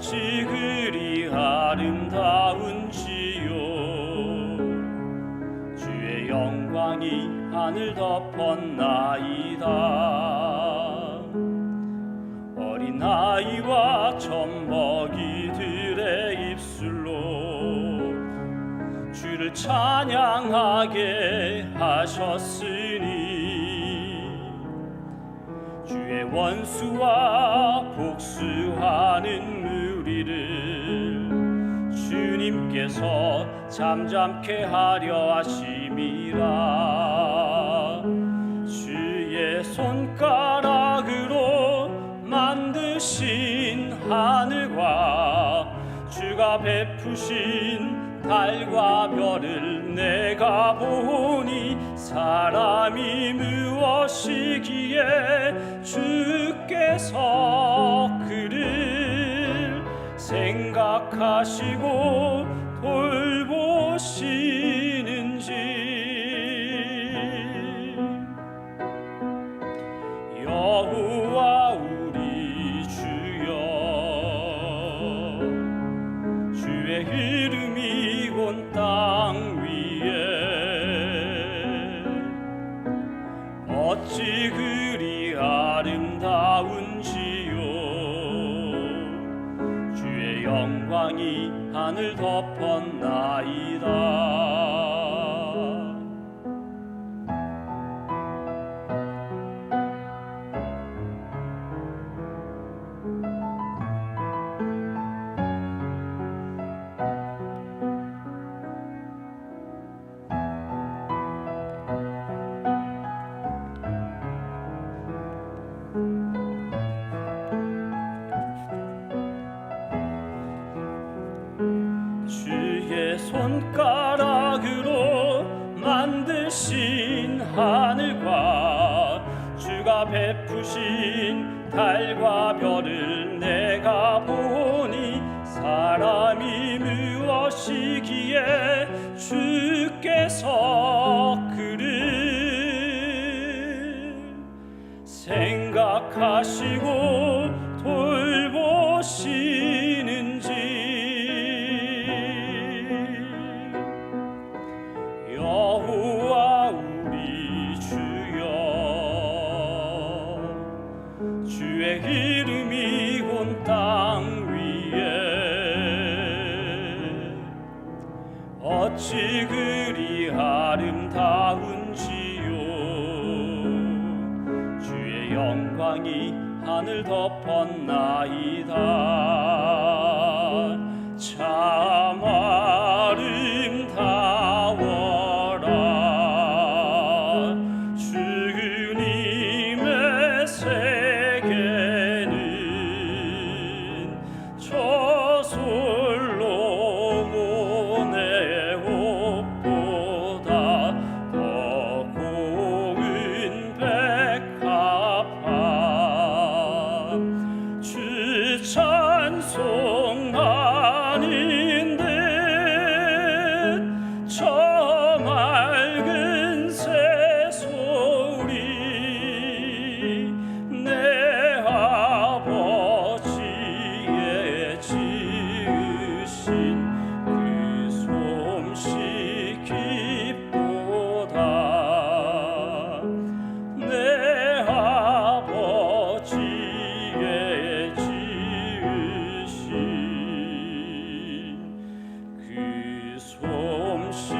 어찌 그리 아름다운지요. 주의 영광이 하늘 덮었나이다. 어린아이와 젖먹이들의 입술로 주를 찬양하게 하셨으니 원수와 복수하는 무리를 주님께서 잠잠케 하려 하심이라. 주의 손가락으로 만드신 하늘과 주가 베푸신 달과 별을 내가 보니 사람이 무엇이기에 주께서 그를 생각하시고 돌보시는지. 여호와 우리 주여 주의 어찌 그리 아름다운지요? 주의 영광이 하늘 덮었나이다 주의 손가락으로 만드신 하늘과 주가 베푸신 달과 별을 내가 보니 사람이 무엇이기에 주께서 주의 이름이 온 땅 위에 어찌 그리 아름다운지요? 주의 영광이 하늘 덮었나이다 so Shoot.